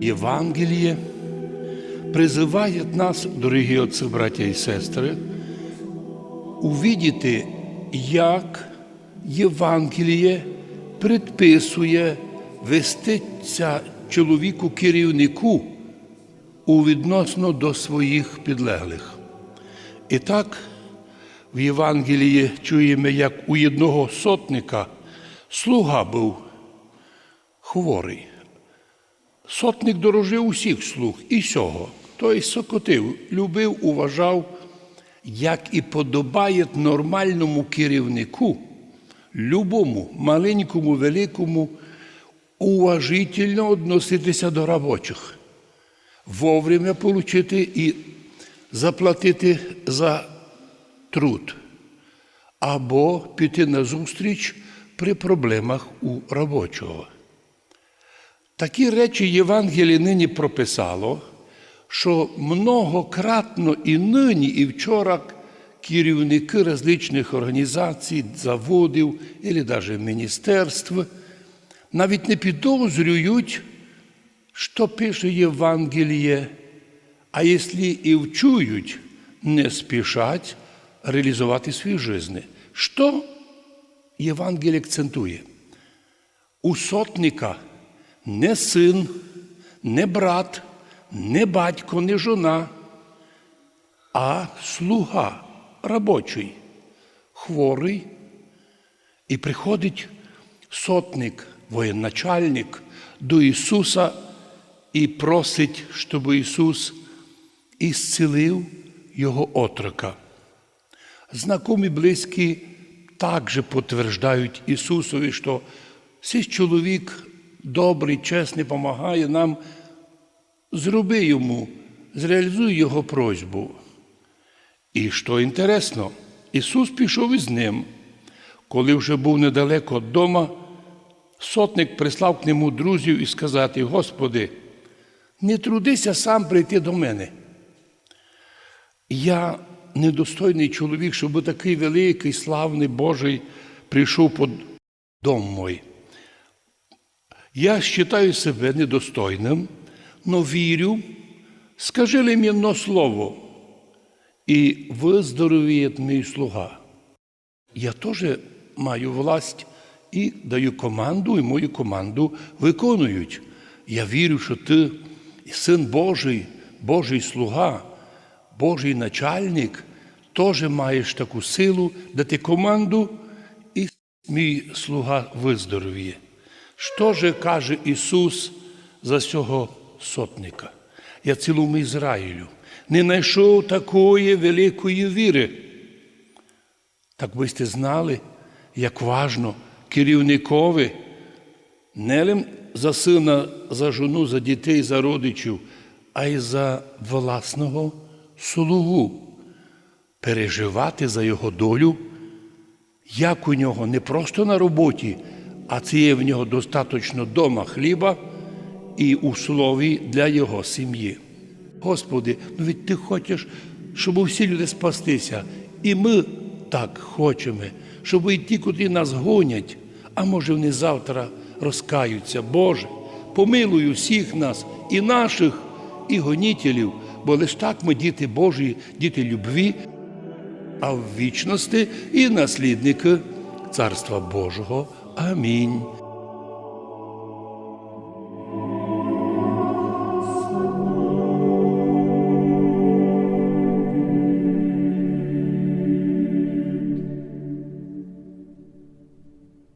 Євангеліє призиває нас, дорогі отці, браття і сестри, увідіти, як Євангеліє предписує вестися чоловіку керівнику у відносно до своїх підлеглих. І так, в Євангелії чуємо, як у одного сотника слуга був хворий. Сотник дорожив усіх слуг і сього. Той сокотив, любив, уважав, як і подобає нормальному керівнику, любому, маленькому, великому, уважительно відноситися до робочих, вовремя отримати і заплатити за труд, або піти на зустріч при проблемах у робочого. Такі речі Євангеліє нині прописало, що многократно і нині, і вчора керівники различних організацій, заводів і навіть міністерств навіть не підозрюють, що пише Євангеліє, а якщо і вчують, не спішать реалізувати свої жизни. Що Євангеліє акцентує? У сотника не син, не брат, не батько, не жона, а слуга робочий, хворий. І приходить сотник, воєначальник до Ісуса і просить, щоб Ісус ісцелив його отрока. Знакомі близькі також підтверджують Ісусові, що цей чоловік добрий, чесний, допомагає нам, зроби йому, зреалізуй його просьбу. І що інтересно, Ісус пішов із ним. Коли вже був недалеко від сотник прислав к нему друзів і сказати: Господи, не трудися сам прийти до мене. Я недостойний чоловік, щоб такий великий, славний Божий прийшов під дом мой. Я вважаю себе недостойним, но вірю, скажи ли мені одно слово, і виздоровіє мій слуга. Я теж маю власть і даю команду, і мою команду виконують. Я вірю, що ти син Божий, Божий слуга, Божий начальник, теж маєш таку силу дати команду, і мій слуга виздоровіє. Що же каже Ісус за цього сотника? Я цілому Ізраїлю не знайшов такої великої віри. Так би сте знали, як важно керівникові не за сина, за жону, за дітей, за родичів, а й за власного слугу переживати за його долю, як у нього не просто на роботі, а це є в нього достатньо дома хліба і условій для його сім'ї. Господи, ну від Ти хочеш, щоб всі люди спастися. І ми так хочемо, щоб і ті, котрі нас гонять, а може вони завтра розкаються. Боже, помилуй усіх нас, і наших, і гонітелів, бо лиш так ми діти Божі, діти любві, а в вічності і наслідники Царства Божого. Амінь.